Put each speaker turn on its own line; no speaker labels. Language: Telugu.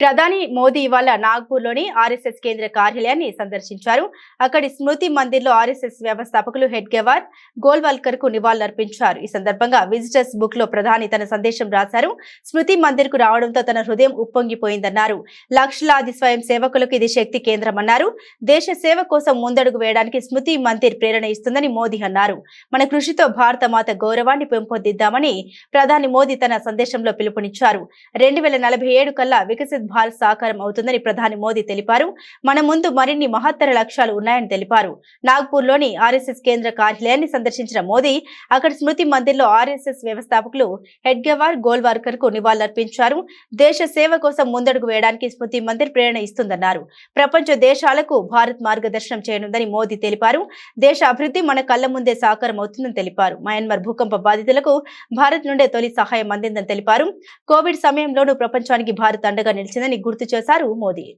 ప్రధాని మోదీ ఇవాళ నాగ్పూర్లోని ఆర్ఎస్ఎస్ కేంద్ర కార్యాలయాన్ని సందర్శించారు. అక్కడి స్మృతి మందిర్లో ఆర్ఎస్ఎస్ వ్యవస్థాపకులు హెడ్గేవార్ గోల్వాల్కర్కు నివాళులర్పించారు. ఈ సందర్భంగా విజిటర్స్ బుక్లో ప్రధాని తన సందేశం రాశారు. స్మృతి మందిర్కు రావడంతో తన హృదయం ఉప్పొంగిపోయిందన్నారు. లక్షలాది స్వయం సేవకులకు ఇది శక్తి కేంద్రమన్నారు. దేశ సేవ కోసం ముందడుగు వేయడానికి స్మృతి మందిర్ ప్రేరణ ఇస్తుందని మోదీ అన్నారు. మన కృషితో భారత మాత గౌరవాన్ని పెంపొందిద్దామని ప్రధాని మోదీ తన సందేశంలో పిలుపునిచ్చారు. రెండు వేల నలభై ఏడు కల్లా వికసిత్ భారత్ సాకారం అవుతుందని ప్రధాని మోదీ తెలిపారు. మన ముందు మరిన్ని మహత్తర లక్ష్యాలు ఉన్నాయని తెలిపారు. నాగ్పూర్లోని ఆర్ఎస్ఎస్ కేంద్ర కార్యాలయాన్ని సందర్శించిన మోదీ అక్కడ స్మృతి మందిర్లో ఆర్ఎస్ఎస్ వ్యవస్థాపకులు హెడ్గేవార్ గోల్వార్కర్కు నివాళులర్పించారు. దేశ సేవ కోసం ముందడుగు వేయడానికి స్మృతి మందిర్ ప్రేరణ ఇస్తుందన్నారు. ప్రపంచ దేశాలకు భారత్ మార్గదర్శనం చేయనుందని మోదీ తెలిపారు. దేశ అభివృద్ధి మన కళ్ళ ముందే సాకారం అవుతుందని తెలిపారు. మయన్మార్ భూకంప బాధితులకు భారత్ నుండే తొలి సహాయం అందిందని తెలిపారు. కోవిడ్ సమయంలోనూ ప్రపంచానికి భారత్ అండగా నిలిచిందని గుర్తు చేశారు మోదీ.